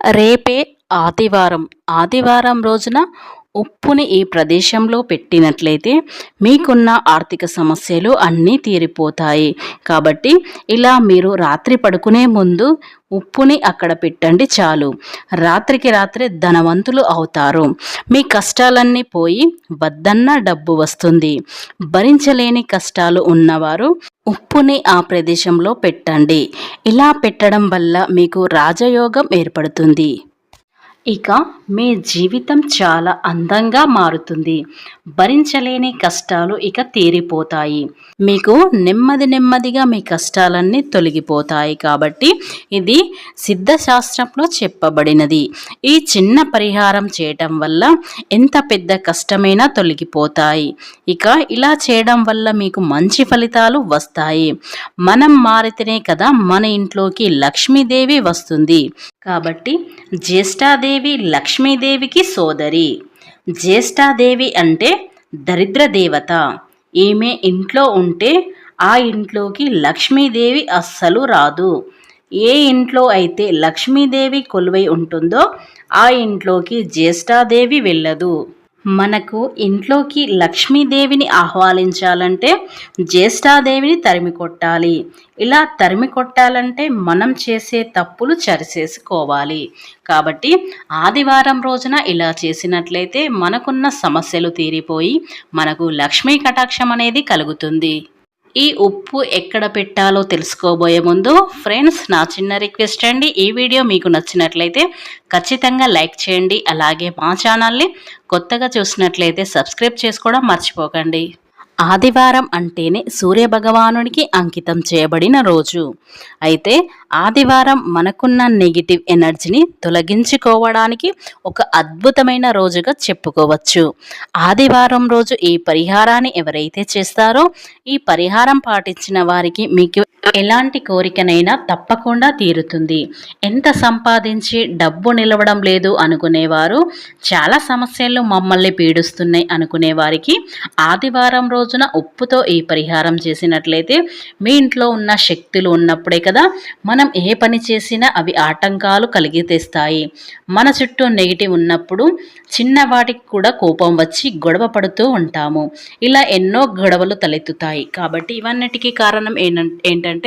రేపే ఆదివారం. ఆదివారం రోజున ఉప్పుని ఈ ప్రదేశంలో పెట్టినట్లయితే మీకున్న ఆర్థిక సమస్యలు అన్నీ తీరిపోతాయి. కాబట్టి ఇలా మీరు రాత్రి పడుకునే ముందు ఉప్పుని అక్కడ పెట్టండి చాలు. రాత్రికి రాత్రే ధనవంతులు అవుతారు. మీ కష్టాలన్నీ పోయి వద్దన్న డబ్బు వస్తుంది. భరించలేని కష్టాలు ఉన్నవారు ఉప్పుని ఆ ప్రదేశంలో పెట్టండి. ఇలా పెట్టడం వల్ల మీకు రాజయోగం ఏర్పడుతుంది. ఇక మీ జీవితం చాలా అందంగా మారుతుంది. భరించలేని కష్టాలు ఇక తీరిపోతాయి. మీకు నెమ్మది నెమ్మదిగా మీ కష్టాలన్నీ తొలగిపోతాయి కాబట్టి ఇది సిద్ధశాస్త్రంలో చెప్పబడినది. ఈ చిన్న పరిహారం చేయటం వల్ల ఎంత పెద్ద కష్టమైనా తొలగిపోతాయి. ఇక ఇలా చేయడం వల్ల మీకు మంచి ఫలితాలు వస్తాయి. మనం మారితేనే కదా మన ఇంట్లోకి లక్ష్మీదేవి వస్తుంది. కాబట్టి జ్యేష్ఠాదేవి లక్ష్మీదేవికి సోదరి. జ్యేష్ఠాదేవి అంటే దరిద్ర దేవత ఈమె ఇంట్లో ఉంటే ఆ ఇంట్లోకి లక్ష్మీదేవి అస్సలు రాదు. ఏ ఇంట్లో అయితే లక్ష్మీదేవి కొలువై ఉంటుందో ఆ ఇంట్లోకి జ్యేష్ఠాదేవి వెళ్ళదు. మనకు ఇంట్లోకి లక్ష్మీదేవిని ఆహ్వానించాలంటే జ్యేష్ఠాదేవిని తరిమి కొట్టాలి. ఇలా తరిమి కొట్టాలంటే మనం చేసే తప్పులు సరిచేసుకోవాలి. కాబట్టి ఆదివారం రోజున ఇలా చేసినట్లయితే మనకున్న సమస్యలు తీరిపోయి మనకు లక్ష్మీ కటాక్షం అనేది కలుగుతుంది. ఈ ఉప్పు ఎక్కడ పెట్టాలో తెలుసుకోబోయే ముందు ఫ్రెండ్స్ నా చిన్న రిక్వెస్ట్ అండి. ఈ వీడియో మీకు నచ్చినట్లయితే ఖచ్చితంగా లైక్ చేయండి. అలాగే మా ఛానల్ని కొత్తగా చూసినట్లయితే సబ్స్క్రైబ్ చేసుకోవడం మర్చిపోకండి. ఆదివారం అంటేనే సూర్యభగవానునికి అంకితం చేయబడిన రోజు. అయితే ఆదివారం మనకున్న నెగిటివ్ ఎనర్జీని తొలగించుకోవడానికి ఒక అద్భుతమైన రోజుగా చెప్పుకోవచ్చు. ఆదివారం రోజు ఈ పరిహారాన్ని ఎవరైతే చేస్తారో ఈ పరిహారం పాటించిన వారికి మీకు ఎలాంటి కోరికనైనా తప్పకుండా తీరుతుంది. ఎంత సంపాదించి డబ్బు నిలవడం లేదు అనుకునేవారు చాలా సమస్యలు మమ్మల్ని పీడిస్తున్నాయి అనుకునే వారికి ఆదివారం రోజున ఉప్పుతో ఈ పరిహారం చేసినట్లయితే మీ ఇంట్లో ఉన్న శక్తులు ఉన్నప్పుడే కదా మనం ఏ పని చేసినా అవి ఆటంకాలు కలిగి తెస్తాయి మన చుట్టూ నెగిటివ్ ఉన్నప్పుడు చిన్నవాటికి కూడా కోపం వచ్చి గొడవ పడుతూ ఉంటాము. ఇలా ఎన్నో గొడవలు తలెత్తుతాయి. కాబట్టి ఇవన్నిటికీ కారణం ఏంటంటే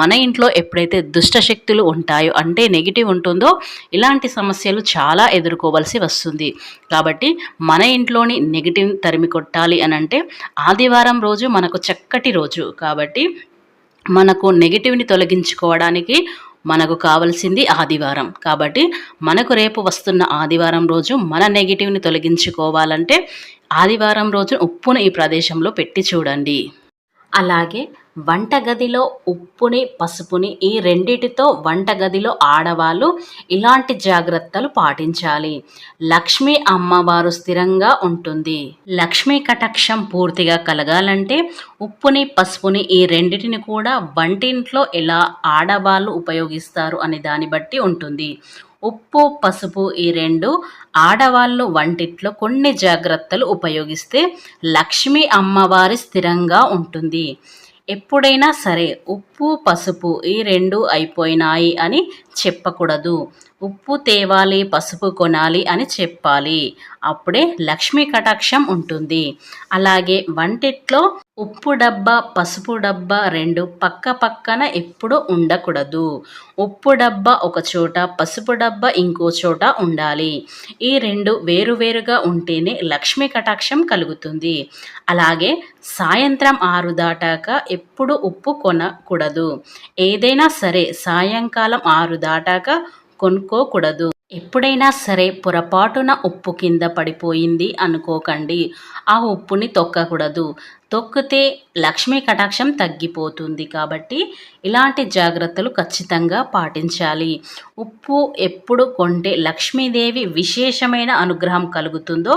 మన ఇంట్లో ఎప్పుడైతే దుష్ట శక్తులు ఉంటాయో అంటే నెగిటివ్ ఉంటుందో ఇలాంటి సమస్యలు చాలా ఎదుర్కోవలసి వస్తుంది. కాబట్టి మన ఇంట్లోని నెగిటివ్ తరిమి కొట్టాలి అని అంటే ఆదివారం రోజు మనకు చక్కటి రోజు. కాబట్టి మనకు నెగిటివ్ని తొలగించుకోవడానికి మనకు కావలసింది ఆదివారం. కాబట్టి మనకు రేపు వస్తున్న ఆదివారం రోజు మన నెగిటివ్ని తొలగించుకోవాలంటే ఆదివారం రోజు ఉప్పును ఈ ప్రదేశంలో పెట్టి చూడండి. అలాగే వంటగదిలో ఉప్పుని పసుపుని ఈ రెండిటితో వంటగదిలో ఆడవాళ్ళు ఇలాంటి జాగ్రత్తలు పాటించాలి. లక్ష్మీ అమ్మవారు స్థిరంగా ఉంటుంది. లక్ష్మీ కటాక్షం పూర్తిగా కలగాలంటే ఉప్పుని పసుపుని ఈ రెండిటిని కూడా వంటింట్లో ఎలా ఆడవాళ్ళు ఉపయోగిస్తారు అనే దాన్ని బట్టి ఉంటుంది. ఉప్పు పసుపు ఈ రెండు ఆడవాళ్ళు వంటిట్లో కొన్ని జాగ్రత్తలు ఉపయోగిస్తే లక్ష్మీ అమ్మవారి స్థిరంగా ఉంటుంది. ఎప్పుడైనా సరే ఉప్పు పసుపు ఈ రెండు అయిపోయినాయి అని చెప్పకూడదు. ఉప్పు తేవాలి పసుపు కొనాలి అని చెప్పాలి. అప్పుడే లక్ష్మీ కటాక్షం ఉంటుంది. అలాగే వంటిట్లో ఉప్పు డబ్బా పసుపు డబ్బా రెండు పక్క పక్కన ఎప్పుడు ఉండకూడదు. ఉప్పు డబ్బా ఒక చోట పసుపు డబ్బా ఇంకో చోట ఉండాలి. ఈ రెండు వేరువేరుగా ఉంటేనే లక్ష్మీ కటాక్షం కలుగుతుంది. అలాగే సాయంత్రం ఆరు దాటాక ఎప్పుడు ఉప్పు కొనకూడదు. ఏదైనా సరే సాయంకాలం ఆరు దాటాక కొనుక్కోకూడదు. ఎప్పుడైనా సరే పొరపాటున ఉప్పు కింద పడిపోయింది అనుకోకండి. ఆ ఉప్పుని తొక్కకూడదు. తొక్కితే లక్ష్మీ కటాక్షం తగ్గిపోతుంది కాబట్టి ఇలాంటి జాగ్రత్తలు ఖచ్చితంగా పాటించాలి. ఉప్పు ఎప్పుడు కొంటే లక్ష్మీదేవి విశేషమైన అనుగ్రహం కలుగుతుందో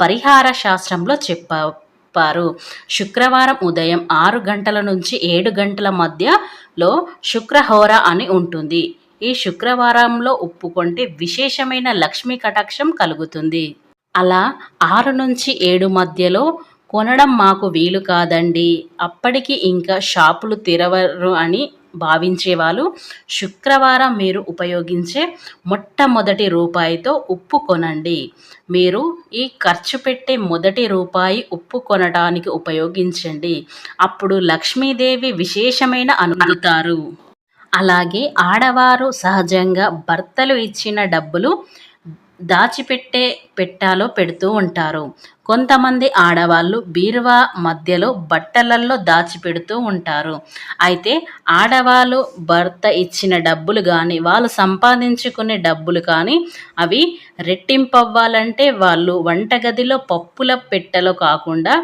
పరిహార శాస్త్రంలో చెప్ప చెప్పారు. శుక్రవారం ఉదయం ఆరు గంటల నుంచి ఏడు గంటల మధ్యలో శుక్రహోర అని ఉంటుంది. ఈ శుక్రవారంలో ఒప్పుకుంటే విశేషమైన లక్ష్మీ కటాక్షం కలుగుతుంది. అలా ఆరు నుంచి ఏడు మధ్యలో కొనడం మాకు వీలు కాదండి. అప్పటికి ఇంకా షాపులు తెరవరు అని భావించే వాళ్ళు శుక్రవారం మీరు ఉపయోగించే మొట్టమొదటి రూపాయితో ఉప్పు కొనండి మీరు ఈ ఖర్చు పెట్టే మొదటి రూపాయి ఉప్పు కొనడానికి ఉపయోగించండి. అప్పుడు లక్ష్మీదేవి విశేషమైన అనుగుతారు అలాగే ఆడవారు సహజంగా భర్తలు ఇచ్చిన డబ్బులు దాచిపెట్టే పెట్టాలో పెడుతూ ఉంటారు. కొంతమంది ఆడవాళ్ళు బీరువా మధ్యలో బట్టలల్లో దాచిపెడుతూ ఉంటారు. అయితే ఆడవాళ్ళు భర్త ఇచ్చిన డబ్బులు కానీ వాళ్ళు సంపాదించుకునే డబ్బులు కానీ అవి రెట్టింపవ్వాలంటే వాళ్ళు వంటగదిలో పప్పుల పెట్టెలో కాకుండా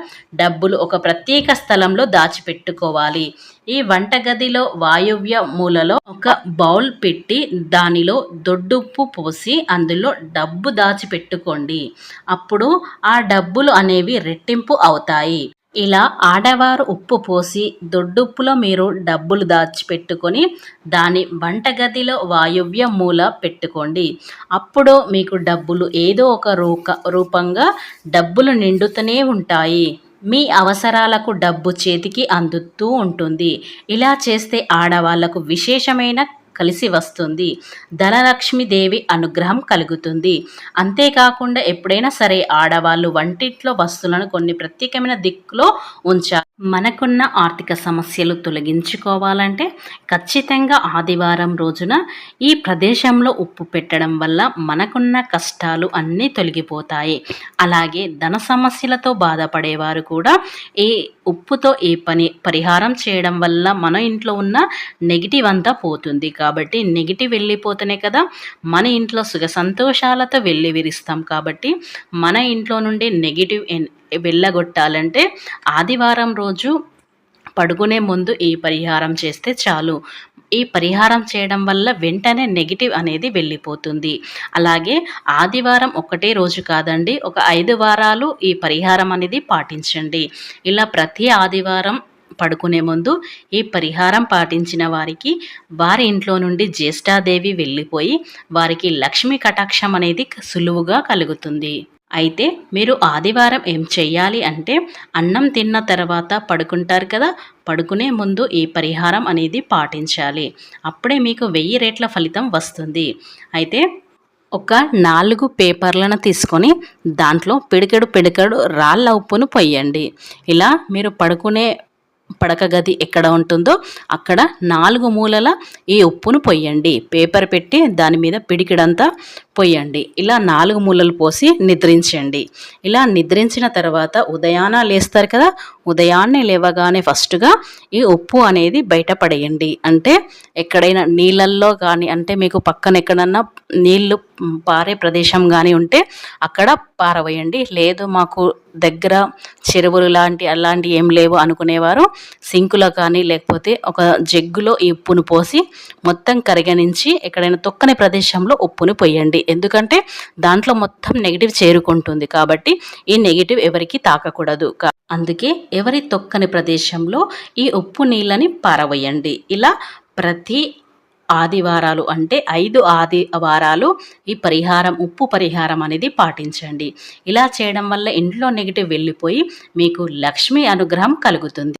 డబ్బులు ఒక ప్రత్యేక స్థలంలో దాచిపెట్టుకోవాలి. ఈ వంటగదిలో వాయువ్య మూలలో ఒక బౌల్ పెట్టి దానిలో దొడ్డుప్పు పోసి అందులో డబ్బు దాచిపెట్టుకోండి. అప్పుడు ఆ డబ్బు డబ్బులు అనేవి రెట్టింపు అవుతాయి. ఇలా ఆడవారు ఉప్పు పోసి దొడ్డుప్పులో మీరు డబ్బులు దాచిపెట్టుకొని దాని వంటగదిలో వాయువ్య మూల పెట్టుకోండి. అప్పుడు మీకు డబ్బులు ఏదో ఒక రూక రూపంగా డబ్బులు నిండుతూనే ఉంటాయి. మీ అవసరాలకు డబ్బు చేతికి అందుతూ ఉంటుంది. ఇలా చేస్తే ఆడవాళ్ళకు విశేషమైన కలిసి వస్తుంది. ధనలక్ష్మీదేవి అనుగ్రహం కలుగుతుంది. అంతేకాకుండా ఎప్పుడైనా సరే ఆడవాళ్ళు వంటింట్లో వస్తువులను కొన్ని ప్రత్యేకమైన దిక్కులో ఉంచాలి. మనకున్న ఆర్థిక సమస్యలు తొలగించుకోవాలంటే ఖచ్చితంగా ఆదివారం రోజున ఈ ప్రదేశంలో ఉప్పు పెట్టడం వల్ల మనకున్న కష్టాలు అన్నీ తొలగిపోతాయి. అలాగే ధన సమస్యలతో బాధపడేవారు కూడా ఈ ఉప్పుతో ఈ పని పరిహారం చేయడం వల్ల మన ఇంట్లో ఉన్న నెగిటివ్ అంతా పోతుంది. కాబట్టి నెగిటివ్ వెళ్ళిపోతేనే కదా మన ఇంట్లో సుఖ సంతోషాలతో వెళ్ళి విరిస్తాం. కాబట్టి మన ఇంట్లో నుండి నెగిటివ్ వెళ్ళగొట్టాలంటే ఆదివారం రోజు పడుకునే ముందు ఈ పరిహారం చేస్తే చాలు. ఈ పరిహారం చేయడం వల్ల వెంటనే నెగిటివ్ అనేది వెళ్ళిపోతుంది. అలాగే ఆదివారం ఒకటే రోజు కాదండి ఒక ఐదు వారాలు ఈ పరిహారం అనేది పాటించండి. ఇలా ప్రతి ఆదివారం పడుకునే ముందు ఈ పరిహారం పాటించిన వారికి వారి ఇంట్లో నుండి జ్యేష్ఠాదేవి వెళ్ళిపోయి వారికి లక్ష్మీ కటాక్షం అనేది సులువుగా కలుగుతుంది. అయితే మీరు ఆదివారం ఏం చెయ్యాలి అంటే అన్నం తిన్న తర్వాత పడుకుంటారు కదా పడుకునే ముందు ఈ పరిహారం అనేది పాటించాలి. అప్పుడే మీకు వెయ్యి రేట్ల ఫలితం వస్తుంది. అయితే ఒక నాలుగు పేపర్లను తీసుకొని దాంట్లో పిడికెడు పిడికెడు రాళ్ళ ఉప్పును పొయ్యండి. ఇలా మీరు పడుకునే పడక గది ఎక్కడ ఉంటుందో అక్కడ నాలుగు మూలల ఈ ఉప్పును పొయ్యండి. పేపర్ పెట్టి దాని మీద పిడికిడంతా పొయ్యండి ఇలా నాలుగు మూలలు పోసి నిద్రించండి. ఇలా నిద్రించిన తర్వాత ఉదయాన లేస్తారు కదా ఉదయాన్నే లేవగానే ఫస్ట్గా ఈ ఉప్పు అనేది బయటపడేయండి అంటే ఎక్కడైనా నీళ్ళల్లో కానీ అంటే మీకు పక్కన ఎక్కడన్నా నీళ్ళు పారే ప్రదేశం కానీ ఉంటే అక్కడ పారవేయండి లేదు మాకు దగ్గర చెరువులు లాంటి అలాంటి ఏం లేవు అనుకునేవారు. సింకులో కానీ లేకపోతే ఒక జగ్గులో ఈ ఉప్పును పోసి మొత్తం కరిగనించి ఎక్కడైనా తొక్కని ప్రదేశంలో ఉప్పును పోయండి. ఎందుకంటే దాంట్లో మొత్తం నెగిటివ్ చేరుకుంటుంది కాబట్టి ఈ నెగిటివ్ ఎవరికి తాకకూడదు. అందుకే ఎవరి తొక్కని ప్రదేశంలో ఈ ఉప్పు నీళ్ళని పారవేయండి. ఇలా ప్రతి ఆదివారాలు అంటే ఐదు ఆదివారాలు ఈ పరిహారం ఉప్పు పరిహారం అనేది పాటించండి. ఇలా చేయడం వల్ల ఇంట్లో నెగిటివ్ వెళ్ళిపోయి మీకు లక్ష్మీ అనుగ్రహం కలుగుతుంది.